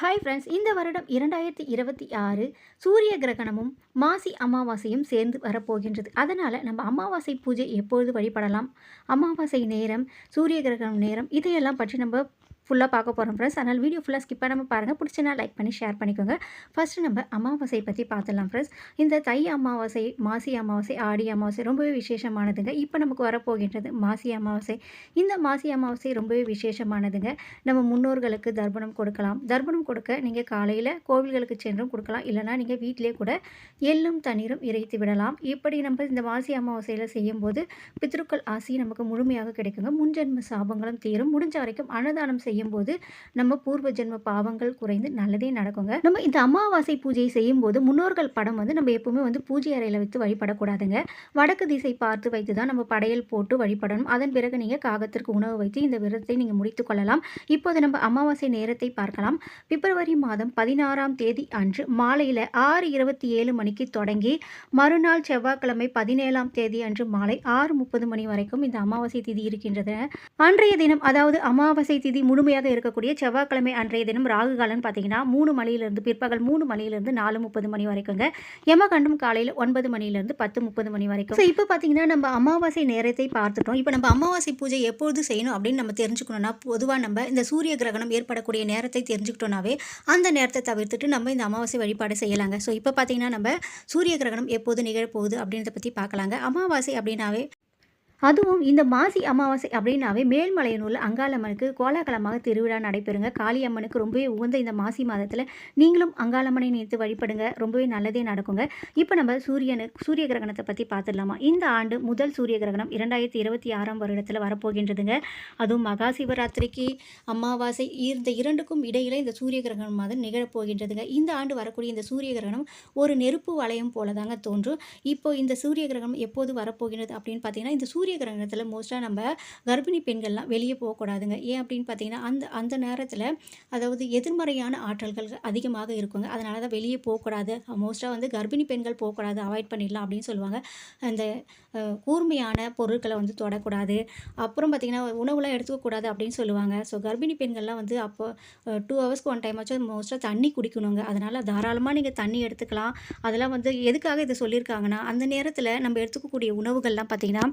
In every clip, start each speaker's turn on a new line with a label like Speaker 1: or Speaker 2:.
Speaker 1: Hi friends இந்த வருடம் இரண்டாயிரத்தி இருபத்தி ஆறு சூரிய கிரகணமும் மாசி அமாவாசையும் சேர்ந்து வரப்போகின்றது. அதனால் நம்ம அமாவாசை பூஜை எப்பொழுது வழிபடலாம்? அமாவாசை நேரம் சூரிய கிரகணம் நேரம் இதையெல்லாம் பற்றி நம்ம ஃபுல்லாக பார்க்க போகிறோம் ஃப்ரெண்ட்ஸ் அதனால் வீடியோ ஃபுல்லாக ஸ்கிப் பண்ணாமல் பாருங்கள் பிடிச்சினா லைக் பண்ணி ஷேர் பண்ணிக்கோங்க. ஃபஸ்ட்டு நம்ம அமாவாசை பற்றி பார்த்துடலாம் ஃப்ரெண்ட்ஸ் இந்த தை அமாவாசை மாசி அமாவாசை ஆடி அமாவாசை ரொம்பவே விசேஷமானதுங்க. இப்போ நமக்கு வரப்போகின்றது மாசி அமாவாசை. இந்த மாசி அமாவாசை ரொம்பவே விசேஷமானதுங்க. நம்ம முன்னோர்களுக்கு தர்ப்பணம் கொடுக்கலாம். தர்ப்பணம் கொடுக்க நீங்கள் காலையில் கோவில்களுக்கு சென்றும் கொடுக்கலாம். இல்லைனா நீங்கள் வீட்டிலே கூட எள்ளும் தண்ணீரும் இறைத்து விடலாம். இப்படி நம்ம இந்த மாசி அமாவாசையில் செய்யும்போது பித்ருக்கள் ஆசி நமக்கு முழுமையாக கிடைக்குங்க. முன்ஜென்ம சாபங்களும் தீரும். முடிஞ்ச வரைக்கும் அன்னதானம் செய்ய செய்யும்போது நம்ம பூர்வ ஜென்ம பாவங்கள் குறைந்து நல்லதே நடக்குங்க. நம்ம இந்த அமாவாசை பூஜையை செய்யும்போது முன்னோர்கள் படம் வந்து நம்ம எப்பவுமே வந்து பூஜை அறையில் வைத்து வழிபடக்கூடாதுங்க. வடக்கு திசை பார்த்து வைத்து தான் நம்ம படையல் போட்டு வழிபடணும். அதன் பிறகு நீங்கள் காகத்திற்கு உணவு வைத்து இந்த விரதத்தை நீங்கள் முடித்து கொள்ளலாம். இப்போது நம்ம அமாவாசை நேரத்தை பார்க்கலாம். பிப்ரவரி மாதம் பதினாறாம் தேதி அன்று மாலையில் ஆறு இருபத்தி ஏழு மணிக்கு தொடங்கி மறுநாள் செவ்வாய்க்கிழமை பதினேழாம் தேதி அன்று மாலை ஆறு முப்பது மணி வரைக்கும் இந்த அமாவாசை திதி இருக்கின்றது அன்றைய தினம் அதாவது அமாவாசை திதி முழுமை முழுமையாக இருக்கக்கூடிய செவ்வாய்க்கிழமை அன்றைய தினம் ராகு காலம்னு பார்த்தீங்கன்னா மூணு மணியிலிருந்து பிற்பகல் மூணு மணியிலிருந்து நாலு முப்பது மணி வரைக்குங்க. யமகண்டம் காலையில் ஒன்பது மணியிலிருந்து பத்து முப்பது மணி வரைக்கும். ஸோ இப்போ பார்த்தீங்கன்னா நம்ம அமாவாசை நேரத்தை பார்த்துட்டோம். இப்போ நம்ம அமாவாசை பூஜை எப்பொழுது செய்யணும் அப்படின்னு நம்ம தெரிஞ்சுக்கணும்னா பொதுவாக நம்ம இந்த சூரிய கிரகணம் ஏற்படக்கூடிய நேரத்தை தெரிஞ்சுக்கிட்டோம்னாவே அந்த நேரத்தை தவிர்த்துட்டு நம்ம இந்த அமாவாசை வழிபாடு செய்யலாங்க. ஸோ இப்போ பார்த்தீங்கன்னா நம்ம சூரிய கிரகணம் எப்போது நிகழப்போகுது அப்படின்றத பற்றி பார்க்கலாங்க. அமாவாசை அப்படின்னாவே அதுவும் இந்த மாசி அமாவாசை அப்படின்னாவே மேல்மலையனூரில் அங்காளம்மனுக்கு கோலாகலமாக திருவிழா நடைபெறுங்க. காளியம்மனுக்கு ரொம்பவே உகந்த இந்த மாசி மாதத்தில் நீங்களும் அங்காளம்மனை நினைத்து வழிபடுங்க. ரொம்பவே நல்லதே நடக்குங்க. இப்போ நம்ம சூரியனு சூரிய கிரகணத்தை பற்றி பார்த்துடலாமா இந்த ஆண்டு முதல் சூரிய கிரகணம் இரண்டாயிரத்தி இருபத்தி ஆறாம் வருடத்தில் வரப்போகின்றதுங்க. அதுவும் மகா சிவராத்திரிக்கு அமாவாசை இந்த இரண்டுக்கும் இடையில இந்த சூரிய கிரகணம் மாதம் நிகழப்போகின்றதுங்க. இந்த ஆண்டு வரக்கூடிய இந்த சூரிய கிரகணம் ஒரு நெருப்பு வளையம் போல தாங்க தோன்றும். இப்போ இந்த சூரிய கிரகணம் எப்போது வரப்போகிறது அப்படின்னு பார்த்தீங்கன்னா இந்த சூரிய கிரகணத்தில் மோஸ்ட்டாக நம்ம கர்ப்பிணி பெண்கள்லாம் வெளியே போகக்கூடாதுங்க. ஏன் அப்படின்னு பார்த்தீங்கன்னா அந்த அந்த நேரத்தில் அதாவது எதிர்மறையான ஆற்றல்கள் அதிகமாக இருக்குங்க. அதனால தான் வெளியே போகக்கூடாது. மோஸ்ட்டாக வந்து கர்ப்பிணி பெண்கள் போகக்கூடாது. அவாய்ட் பண்ணிடலாம் அப்படின்னு சொல்லுவாங்க. அந்த கூர்மையான பொருட்களை வந்து தொடக்கூடாது. அப்புறம் பார்த்திங்கன்னா உணவுலாம் எடுத்துக்கக்கூடாது அப்படின்னு சொல்லுவாங்க. ஸோ கர்ப்பிணி பெண்கள்லாம் வந்து அப்போ டூ ஹவர்ஸ்க்கு ஒன் டைம் ஆச்சும் மோஸ்ட்டாக தண்ணி குடிக்கணுங்க. அதனால் தாராளமாக நீங்கள் தண்ணி எடுத்துக்கலாம். அதெல்லாம் வந்து எதுக்காக இதை சொல்லியிருக்காங்கன்னா அந்த நேரத்தில் நம்ம எடுத்துக்கக்கூடிய உணவுகள்லாம் பார்த்திங்கன்னா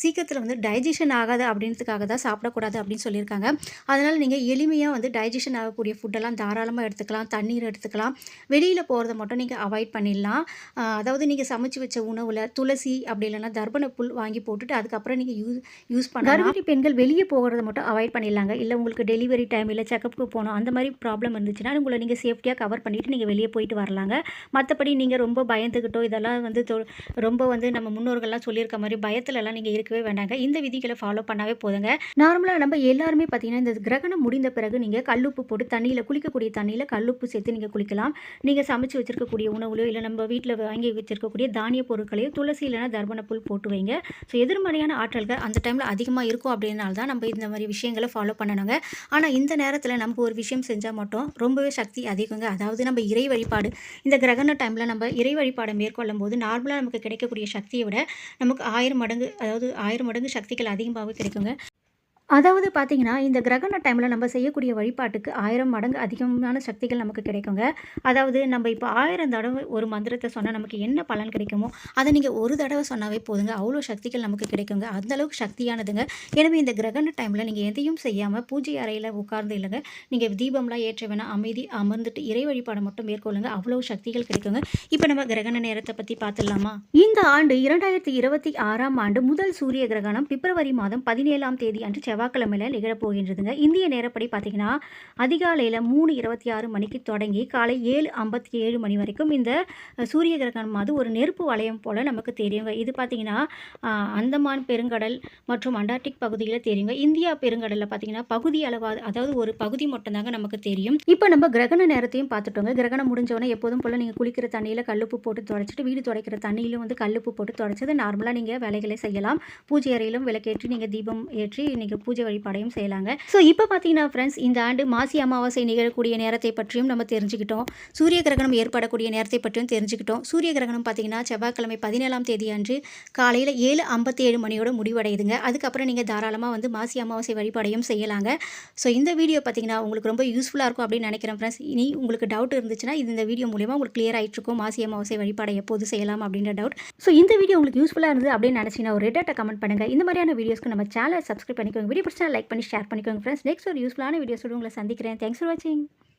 Speaker 1: சீக்கிரத்தில் வந்து டைஜஷன் ஆகாது அப்படின்றதுக்காக தான் சாப்பிடக்கூடாது அப்படின்னு சொல்லியிருக்காங்க. அதனால் நீங்கள் எளிமையாக வந்து டைஜஷன் ஆகக்கூடிய ஃபுட்டெல்லாம் தாராளமாக எடுத்துக்கலாம் தண்ணீர் எடுத்துக்கலாம். வெளியில் போகிறத மட்டும் நீங்கள் அவாய்ட் பண்ணிடலாம். அதாவது நீங்கள் சமைச்சு வச்ச உணவில் துளசி அப்படி இல்லைன்னா தர்பண புல் வாங்கி போட்டுட்டு அதுக்கப்புறம் நீங்கள் யூஸ் யூஸ் பண்ணலாம். கர்ப்பிணி பெண்கள் வெளியே போகிறத மட்டும் அவாய்ட் பண்ணிடலாங்க. இல்லை உங்களுக்கு டெலிவரி டைம் இல்லை செக்கப்புக்கு போகணும் அந்த மாதிரி ப்ராப்ளம் இருந்துச்சுன்னா உங்களை நீங்கள் சேஃப்டியாக கவர் பண்ணிவிட்டு நீங்கள் வெளியே போயிட்டு வரலாங்க. மற்றபடி நீங்கள் ரொம்ப பயந்துக்கிட்டோ இதெல்லாம் வந்து தொ- ரொம்ப வந்து நம்ம முன்னோர்கள்லாம் சொல்லியிருக்க மாதிரி பயத்துலலாம் நீங்கள் இருக்கவே வேண்டாங்க. இந்த விதிகளை ஃபாலோ பண்ணாவே போதுங்க. நார்மலாக நம்ம எல்லாருமே பார்த்தீங்கன்னா இந்த கிரகணம் முடிந்த பிறகு நீங்கள் கல்லுப்பு போட்டு தண்ணியில் குளிக்கக்கூடிய தண்ணியில் கல்லுப்பு சேர்த்து நீங்கள் குளிக்கலாம். நீங்கள் சமைச்சு வச்சிருக்கக்கூடிய உணவுலையோ இல்லை நம்ம வீட்டில் வாங்கி வச்சிருக்கக்கூடிய தானிய பொருட்களையோ துளசி இல்லைனா தர்பண புல் போட்டு வைங்க. ஸோ எதிர்மறையான ஆற்றல்கள் அந்த டைமில் அதிகமாக இருக்கும் அப்படின்னால தான் நம்ம இந்த மாதிரி விஷயங்களை ஃபாலோ பண்ணணுங்க. ஆனால் இந்த நேரத்தில் நம்ம ஒரு விஷயம் செஞ்சால் மட்டும் ரொம்பவே சக்தி அதிகங்க. அதாவது நம்ம இறை வழிபாடு இந்த கிரகண டைமில் நம்ம இறை வழிபாடை மேற்கொள்ளும் போது நார்மலாக நமக்கு கிடைக்கக்கூடிய சக்தியை விட நமக்கு ஆயிரம் மடங்கு அதாவது ஆயிரம் மடங்கு சக்திகள் அதிகமாகவே கிடைக்குங்க. அதாவது பார்த்தீங்கன்னா இந்த கிரகண டைமில் நம்ம செய்யக்கூடிய வழிபாட்டுக்கு ஆயிரம் மடங்கு அதிகமான சக்திகள் நமக்கு கிடைக்குங்க. அதாவது நம்ம இப்போ ஆயிரம் தடவை ஒரு மந்திரத்தை சொன்னால் நமக்கு என்ன பலன் கிடைக்குமோ அதை நீங்கள் ஒரு தடவை சொன்னாவே போதுங்க. அவ்வளோ சக்திகள் நமக்கு கிடைக்குங்க. அந்த அளவுக்கு சக்தியானதுங்க. எனவே இந்த கிரகண டைமில் நீங்கள் எதையும் செய்யாமல் பூஜை அறையில் உட்கார்ந்து இல்லைங்க. நீங்கள் தீபம்லாம் ஏற்ற வேணால் அமைதி அமர்ந்துட்டு இறை வழிபாடு மட்டும் மேற்கொள்ளுங்க. அவ்வளோ சக்திகள் கிடைக்குங்க. இப்போ நம்ம கிரகண நேரத்தை பற்றி பார்த்துடலாமா இந்த ஆண்டு இரண்டாயிரத்தி இருபத்தி ஆறாம் ஆண்டு முதல் சூரிய கிரகணம் பிப்ரவரி மாதம் பதினேழாம் தேதி அன்று செவ்வாய்க்கிழமையில் நிகழப்போகின்றதுங்க. இந்திய நேரப்படி பார்த்தீங்கன்னா அதிகாலையில் மூணு இருபத்தி ஆறு மணிக்கு தொடங்கி காலை ஏழு ஐம்பத்தி ஏழு மணி வரைக்கும் இந்த சூரிய கிரகணம் அது ஒரு நெருப்பு வளையம் போல் நமக்கு தெரியுங்க. இது பார்த்தீங்கன்னா அந்தமான் பெருங்கடல் மற்றும் அண்டார்டிக் பகுதியில் தெரியுங்க. இந்தியா பெருங்கடலில் பார்த்தீங்கன்னா பகுதி அளவாது அதாவது ஒரு பகுதி மட்டும்தாங்க நமக்கு தெரியும். இப்போ நம்ம கிரகண நேரத்தையும் பார்த்துட்டோங்க கிரகணம் முடிஞ்சவொடனே எப்போதும் போல் நீங்கள் குளிக்கிற தண்ணியில் கல்லுப்பு போட்டு துடைச்சிட்டு வீடு துடைக்கிற தண்ணியிலும் வந்து கல்லுப்பு போட்டு துடைச்சது நார்மலாக நீங்கள் வேலைகளை செய்யலாம். பூஜை அறையிலும் விளக்கேற்றி நீங்கள் தீபம் ஏற்றி நீங்கள் பூஜை வழிபாடையும் செய்யலாங்க. ஸோ இப்போ பார்த்தீங்கன்னா ஃப்ரெண்ட்ஸ் இந்த ஆண்டு மாசி அமாவாசை நிகழக்கூடிய நேரத்தை பற்றியும் நம்ம தெரிஞ்சுக்கிட்டோம். சூரிய கிரகணம் ஏற்படக்கூடிய நேரத்தை பற்றியும் தெரிஞ்சுக்கிட்டோம். சூரிய கிரகணம் பார்த்தீங்கன்னா செவ்வாய்க்கிழமை பதினேழாம் தேதி அன்று காலையில் ஏழு ஐம்பத்தி ஏழு மணியோட முடிவடையுதுங்க. அதுக்கப்புறம் நீங்கள் தாராளமாக வந்து மாசி அமாவாசை வழிபாடையும் செய்யலாங்க. ஸோ இந்த வீடியோ பார்த்தீங்கன்னா உங்களுக்கு ரொம்ப யூஸ்ஃபுல்லாக இருக்கும் அப்படின்னு நினைக்கிறேன் ஃப்ரெண்ட்ஸ் இனி உங்களுக்கு டவுட் இருந்துச்சுன்னா இது இந்த வீடியோ மூலியமாக உங்களுக்கு கிளியர் ஆகிட்டுருக்கும் மாசி அமாவாசை வழிபாடை எப்போது செய்யலாம் அப்படின்ற டவுட் ஸோ இந்த வீடியோ உங்களுக்கு யூஸ்ஃபுல்லாக இருந்தது அப்படின்னு நினச்சிங்கன்னா ஒரு ரேட்டை கமெண்ட் பண்ணுங்கள் இந்த மாதிரியான வீடியோஸ்க்கு நம்ம சேனலை சப்ஸ்கிரைப் பண்ணிக்கோங்க. வீடியோ பிடிச்சா லைக் பண்ணி ஷேர் பண்ணிக்கோங்க ஃப்ரெண்ட்ஸ் நெக்ஸ்ட் ஒரு யூஸ்ஃபுல்லான வீடியோஸோடு உங்களை சந்திக்கிறேன். தேங்க்ஸ் ஃபார் வாட்சிங்